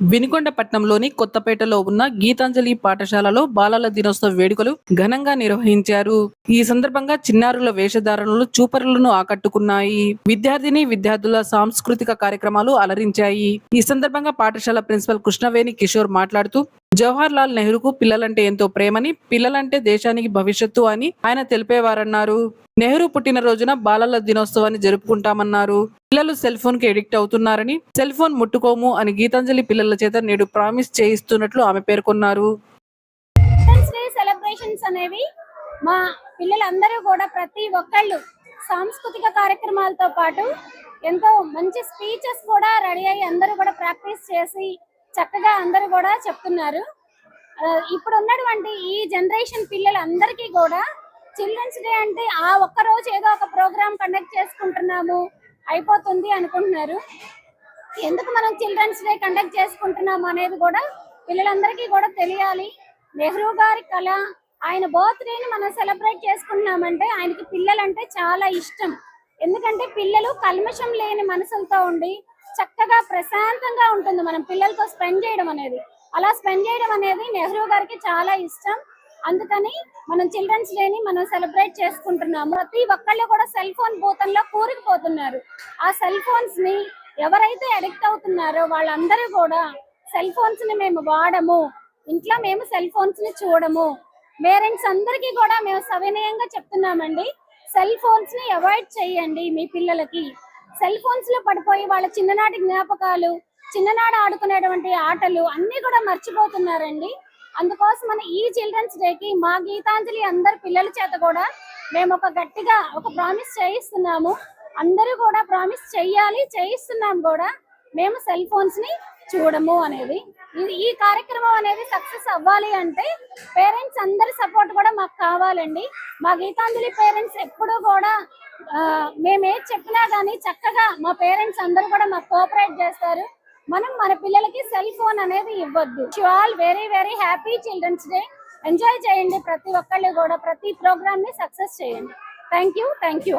వినుకొండపట్నంలోని కొత్తపేటలో ఉన్న గీతాంజలి పాఠశాలలో బాలల దినోత్సవ వేడుకలు ఘనంగా నిర్వహించారు. ఈ సందర్భంగా చిన్నారుల వేషధారణలు చూపరులను ఆకట్టుకున్నాయి. విద్యార్థిని విద్యార్థుల సాంస్కృతిక కార్యక్రమాలు అలరించాయి. ఈ సందర్భంగా పాఠశాల ప్రిన్సిపల్ కృష్ణవేణి కిషోర్ మాట్లాడుతూ జవహర్ లాల్ నెహ్రూకు పిల్లలంటే ఎంతో ప్రేమని పిల్లలంటే దేశానికి భవిష్యత్తు అని ఆయన తెలిపేవారన్నారు. నెహ్రూ పుట్టినరోజున బాలల దినోత్సవాన్ని జరుపుకుంటామన్నారు. పిల్లలు సెల్ ఫోన్కి ఎడిక్ట్ అవుతున్నారని సెల్ ఫోన్ ముట్టుకోము అని గీతాంజలి పిల్లల చేత నేడు ప్రామిస్ చేయిస్తున్నట్లు ఆమె పేర్కొన్నారు. సెలబ్రేషన్స్ అనేవి మా పిల్లలందరూ కూడా ప్రతి ఒక్కళ్ళు సాంస్కృతిక కార్యక్రమాలతో పాటు ఎంతో మంచి స్పీచెస్ కూడా రెడీ అయ్యి అందరూ కూడా ప్రాక్టీస్ చేసి చక్కగా అందరూ కూడా చెప్తున్నారు. ఇప్పుడు ఉన్నటువంటి ఈ జనరేషన్ పిల్లలందరికీ కూడా చిల్డ్రన్స్ డే అంటే ఆ ఒక్క రోజు ఏదో ఒక ప్రోగ్రామ్ కండక్ట్ చేసుకుంటున్నాము అయిపోతుంది అనుకుంటున్నారు. ఎందుకు మనం చిల్డ్రన్స్ డే కండక్ట్ చేసుకుంటున్నాం అనేది కూడా పిల్లలందరికీ కూడా తెలియాలి. నెహ్రూ గారి కళ ఆయన బర్త్డేని మనం సెలబ్రేట్ చేసుకుంటున్నామంటే ఆయనకి పిల్లలంటే చాలా ఇష్టం. ఎందుకంటే పిల్లలు కల్మషం లేని మనసులతో ఉండి చాలా ప్రశాంతంగా ఉంటుంది. మనం పిల్లలతో స్పెండ్ చేయడం అనేది. అలా స్పెండ్ చేయడం అనేది నెహ్రూ గారికి చాలా ఇష్టం. అందుకని మనం చిల్డ్రన్స్ డేని మనం సెలబ్రేట్ చేసుకుంటున్నాము. ప్రతి ఒక్కళ్ళు కూడా సెల్ ఫోన్ భూతంలో కూరుకుపోతున్నారు. ఆ సెల్ ఫోన్స్ని ఎవరైతే అడిక్ట్ అవుతున్నారో వాళ్ళందరూ కూడా సెల్ ఫోన్స్ని మేము వాడము. ఇంట్లో మేము సెల్ ఫోన్స్ని చూడము. పేరెంట్స్ అందరికీ కూడా మేము సవినయంగా చెప్తున్నామండి. సెల్ ఫోన్స్ని అవాయిడ్ చేయండి మీ పిల్లలకి. సెల్ ఫోన్స్లో పడిపోయి వాళ్ళ చిన్ననాటి జ్ఞాపకాలు చిన్ననాడు ఆడుకునేటువంటి ఆటలు అన్ని కూడా మర్చిపోతున్నారండి. అందుకోసం మన ఈ చిల్డ్రన్స్ డేకి మా గీతాంజలి అందరి పిల్లల చేత కూడా మేము ఒక గట్టిగా ఒక ప్రామిస్ చేయిస్తున్నాము. అందరూ కూడా ప్రామిస్ చెయ్యాలి చేయిస్తున్నాం కూడా. మేము సెల్ ఫోన్స్ని చూడము అనేది. ఇది ఈ కార్యక్రమం అనేది సక్సెస్ అవ్వాలి అంటే పేరెంట్స్ అందరి సపోర్ట్ కూడా మాకు కావాలండి. మా గీతాంజలి పేరెంట్స్ ఎప్పుడూ కూడా ఆ, చెప్పినా కానీ చక్కగా మా పేరెంట్స్ అందరూ కూడా మాకు కోఆపరేట్ చేస్తారు. మనం మన పిల్లలకి సెల్ ఫోన్ అనేది ఇవ్వద్దు. All very very happy children's day enjoy చేయండి ప్రతి ఒక్కళ్ళు కూడా ప్రతి ప్రోగ్రామ్ని సక్సెస్ చేయండి. Thank you thank you